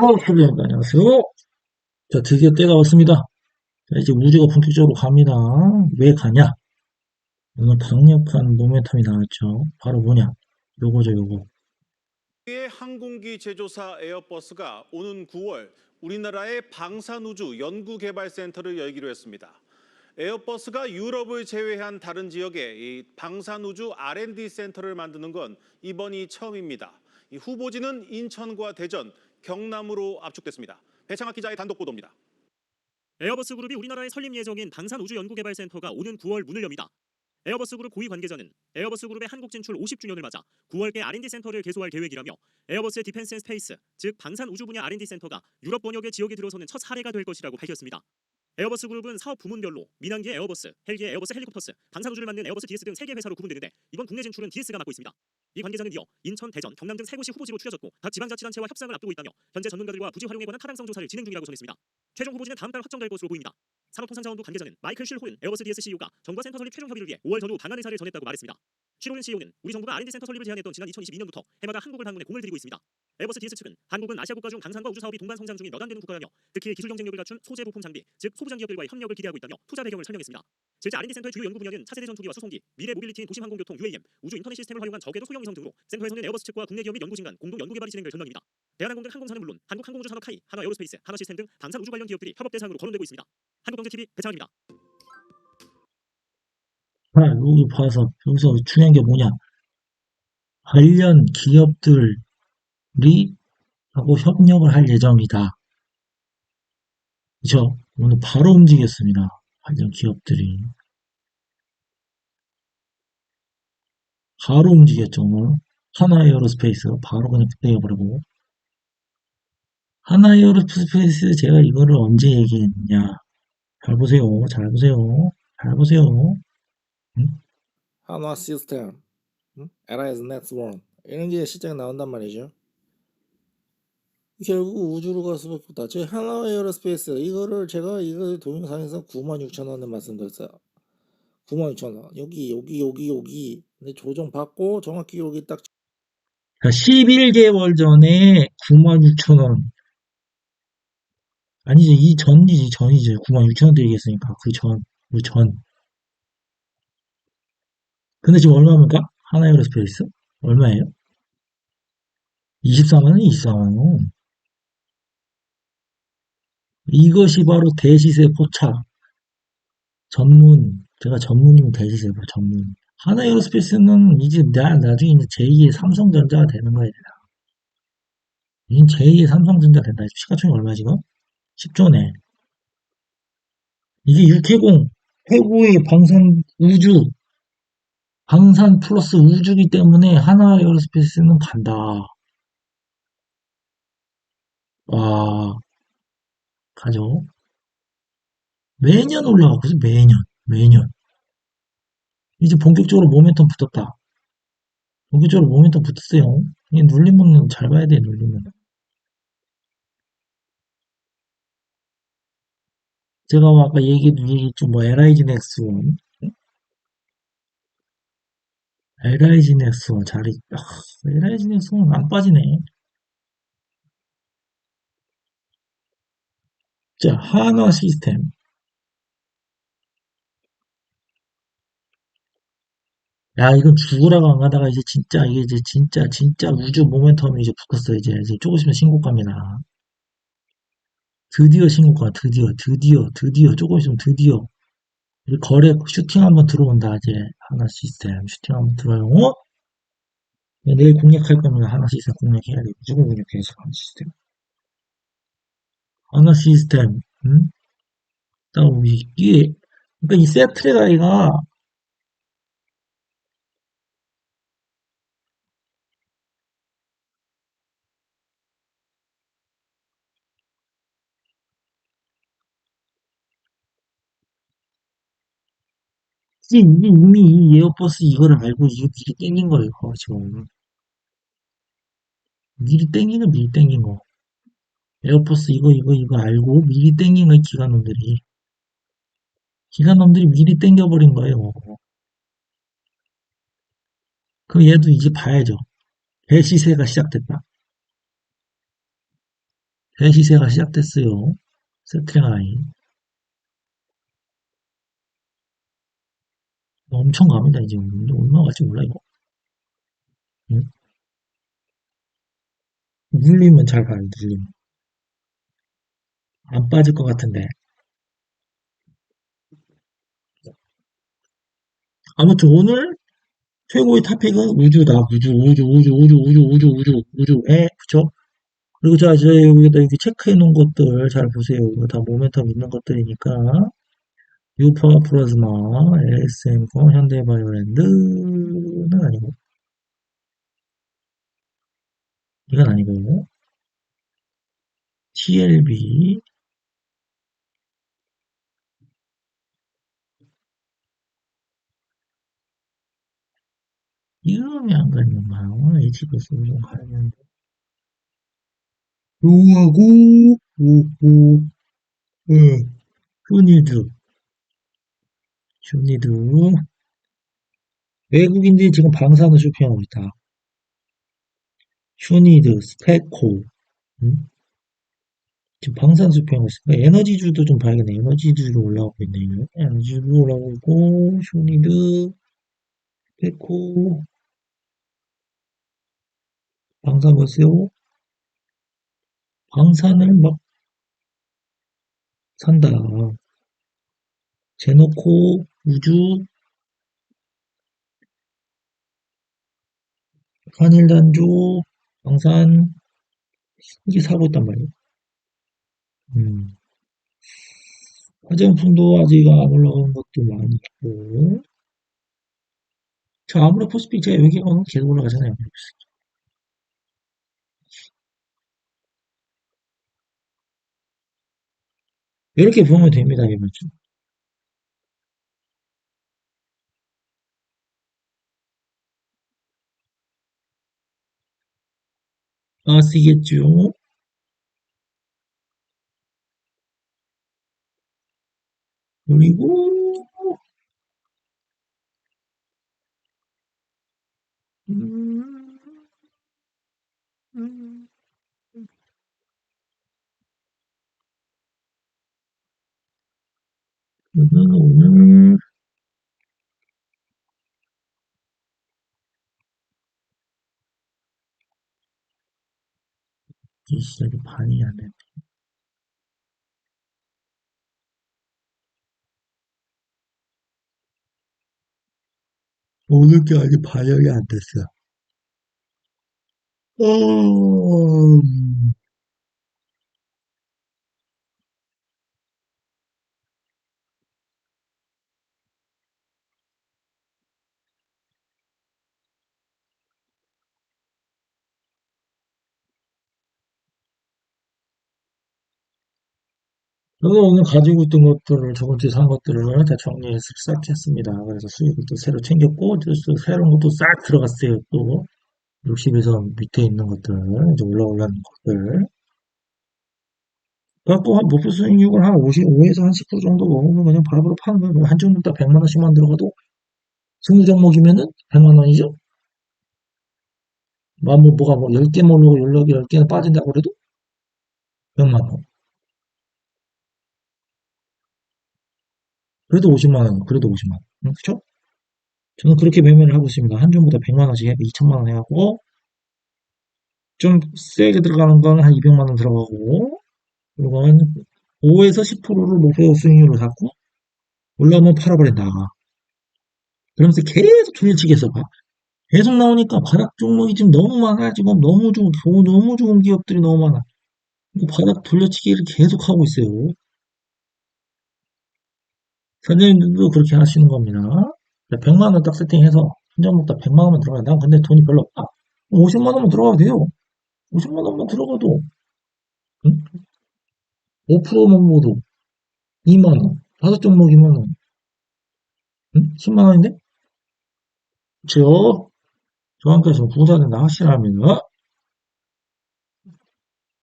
어, 소리님 안녕하세요. 자, 드디어 때가 왔습니다. 자, 이제 우주가 본격적으로 갑니다. 왜 가냐? 오늘 강력한 모멘텀이 나왔죠. 바로 뭐냐? 요거죠, 요거. 의 항공기 제조사 에어버스가 오는 9월 우리나라의 방산우주 연구개발센터를 열기로 했습니다. 에어버스가 유럽을 제외한 다른 지역에 이 방산우주 R&D 센터를 만드는 건 이번이 처음입니다. 이 후보지는 인천과 대전, 경남으로 압축됐습니다. 배창학 기자의 단독 보도입니다. 에어버스 그룹이 우리나라에 설립 예정인 방산 우주연구개발센터가 오는 9월 문을 엽니다. 에어버스 그룹 고위 관계자는 에어버스 그룹의 한국 진출 50주년을 맞아 9월께 R&D 센터를 개소할 계획이라며 에어버스의 디펜스 앤 스페이스, 즉 방산 우주 분야 R&D 센터가 유럽 번역의 지역에 들어서는 첫 사례가 될 것이라고 밝혔습니다. 에어버스 그룹은 사업 부문별로 민항기의 에어버스, 헬기의 에어버스 헬리콥터스, 방산우주를 만든 에어버스 DS 등 3개 회사로 구분되는데 이번 국내 진출은 DS가 맡고 있습니다. 이 관계자는 이어 인천, 대전, 경남 등 세 곳이 후보지로 추려졌고 각 지방자치단체와 협상을 앞두고 있다며 현재 전문가들과 부지 활용에 관한 타당성 조사를 진행 중이라고 전했습니다. 최종 후보지는 다음 달 확정될 것으로 보입니다. 산업통상자원부 관계자는 마이클 쉴호른 에어버스 DS CEO가 정부와 센터 설립 최종 협의를 위해 5월 전후 방한 의사를 전했다고 말했습니다. 쉴호른 CEO는 우리 정부가 R&D 센터 설립을 제안했던 지난 2022년부터 해마다 한국을 방문해 공을 들이고 있습니다. 에버스 DS 측은 한국은 아시아 국가 중 방산과 우주 사업이 동반 성장 중인 몇안 되는 국가라며 특히 기술 경쟁력을 갖춘 소재 부품 장비, 즉 소부장 기업들과의 협력을 기대하고 있다며 투자 배경을 설명했습니다. 실제 R&D 센터의 주요 연구 분야는 차세대 전투기와 수송기, 미래 모빌리티인 도심 항공교통 UAM, 우주 인터넷 시스템을 활용한 저궤도 소형 위성 등으로 센터에서는 에어버스 측과 국내 기업 및 연구진 간 공동 연구 개발이 진행될 전망입니다. 대한항공 등 항공사는 물론 한국 항공우주 산업 카이, 하나 에어로스페이스, 하나 시스템 등 방산 우주 관련 기업들이 협업 대상으로 거론되고 있습니다. 한국경제TV 배창입니다. 자, 여기 봐서 여기서 중요한 게 뭐냐? 관련 기업들이 하고 협력을 할 예정이다. 그죠? 오늘 바로 움직였습니다. 관련 기업들이. 바로 움직였죠, 오늘. 하나 에어로스페이스. 바로 그냥 떼어버리고. 하나 에어로스페이스 제가 이거를 언제 얘기했냐. 잘 보세요. 잘 보세요. 잘 보세요. 한화 시스템, 응? LIS 넷원 이런 게 시장에 나온단 말이죠. 결국 우주로 갈 수밖에 없다. 제 한화 에어로스페이스 이거를 제가 이거 동영상에서 96,000원에 말씀드렸어요. 96,000원. 여기 여기 여기 여기. 근데 조정 받고 정확히 여기 딱 자, 11개월 전에 96,000원. 아니죠. 이 전이지, 전이죠. 96,000원 드리겠으니까. 그 전, 그 전. 근데 지금 얼마입니까? 하나 에어로스페이스? 얼마예요? 24만원, 24만원. 이것이 바로 대시세 포착. 전문, 제가 전문이면 대시세, 뭐 전문. 하나 에어로스페이스는 이제 나, 나중에 이제 제2의 삼성전자가 되는 거야. 이제 제2의 삼성전자 된다. 시가총이 얼마 지금? 10조네. 이게 육해공, 최고의 방산 우주, 항산 플러스 우주기 때문에 하나 에어로스페이스는 간다. 와, 가죠. 매년 올라가고 있어, 매년, 매년. 이제 본격적으로 모멘텀 붙었다. 본격적으로 모멘텀 붙었어요. 이게 눌림은 잘 봐야 돼, 눌림은. 제가 뭐 아까 얘기했던 얘기 좀뭐 LIGNX1 LI 진엑스원 자리, 아, LI 진엑스원 안 빠지네. 자, 하나 시스템. 야, 이건 죽으라고 안 가다가 이제 진짜, 이게 이제 진짜, 진짜 우주 모멘텀이 이제 붙었어. 이제, 이제 조금 있으면 신곡 갑니다. 드디어 신고가 드디어, 드디어, 드디어, 조금 있으면 드디어. 이 거래 슈팅 한번 들어온다, 이제. 하나 시스템 슈팅 한번 들어요. 어? 네, 내일 공략할 겁니다. 하나 시스템 공략해야 돼. 무조건 공략해야죠, 하나 시스템. 하나 시스템, 음? 딱, 이게, 그러니까 이 세트레가 이가 이미 이 에어버스 이거를 알고 이거 미리 땡긴 거예요, 지금. 미리 거, 미리 땡긴 거. 에어버스 이거, 이거, 이거 알고 미리 땡긴 거예요, 기관놈들이. 기관놈들이 미리 땡겨버린 거예요. 그럼 얘도 이제 봐야죠. 대시세가 시작됐다. 대시세가 시작됐어요. 세트링 라인. 엄청 갑니다, 이제. 얼마 갈지 몰라, 이거. 응? 눌리면 잘 가요, 눌리면. 안 빠질 것 같은데. 아무튼 오늘 최고의 탑픽은 우주다. 우주, 우주, 우주, 우주, 우주, 우주, 우주, 우주에, 그쵸? 그리고 자, 저 여기다 이렇게 체크해 놓은 것들 잘 보세요. 이거 다 모멘텀 있는 것들이니까. 유파 플라즈마, LSM건, 현대바이오랜드는 아니고. 이건 아니고. TLB, 이름이 안 건가요? HBS로 좀 가야 되는데. 요하고, 오고, 예, 휴니드, 휴니드. 외국인들이 지금 방사능 쇼핑하고 있다. 휴니드, 스페코, 음? 지금 방사능 쇼핑하고 있으니까 에너지주도 좀 봐야겠네. 에너지주로 올라오고 있네요. 에너지주로 올라오고 있고, 휴니드, 스페코, 방산 보세요. 방산을 막 산다. 제노코, 우주, 한일단조, 방산, 이게 사고 있단 말이에요. 음. 화장품도 아직 안 올라오는 것도 많이 있고. 저 아무리 포스픽 제가 여기 가면 계속 올라가잖아요. 이렇게 보면 됩니다, 이번 주. 아시겠죠? 그리고, 음, 음, 저는 오늘, 이 시작이 반이 안 돼. 오늘 게 아직 반영이 안 됐어요. 어, 음, 저는 오늘 가지고 있던 것들을, 저번 주에 산 것들을 다 정리해서 싹 했습니다. 그래서 수익을 또 새로 챙겼고, 또 새로운 것도 싹 들어갔어요. 또, 60에서 밑에 있는 것들, 이제 올라올라는 것들. 그래갖고 한 목표 수익률을 한 55에서 한 10% 정도 먹으면 그냥 바로바로 파는 거예요. 뭐한 종목당 100만 원씩만 들어가도 스무 종목이면은 100만 원이죠. 뭐, 뭐, 뭐가 뭐 10개 모르고 연락이 10개나 빠진다고 그래도 100만 원. 그래도 50만 원, 그래도 50만 원. 응, 그쵸? 저는 그렇게 매매를 하고 있습니다. 한 종보다 100만 원씩 해, 2천만 원 해갖고, 좀 세게 들어가는 건 한 200만 원 들어가고, 그리고 한 5에서 10%를 목표 수익률로 잡고, 올라오면 팔아버린다. 그러면서 계속 돌려치기해서 봐. 계속 나오니까 바닥 종목이 지금 너무 많아. 지금 너무 좋은, 너무 좋은 기업들이 너무 많아. 그 바닥 돌려치기를 계속 하고 있어요. 선생님들도 그렇게 하시는 겁니다. 100만 원 딱 세팅해서 한 종목당 100만 원만 들어가요. 난 근데 돈이 별로 없다. 50만 원만 들어가도 돼요. 50만 원만 들어가도 응? 5%만 모두 2만 원. 다섯 종목이면 응? 10만 원인데? 그쵸? 저한테 지금 부자 된다 확실하면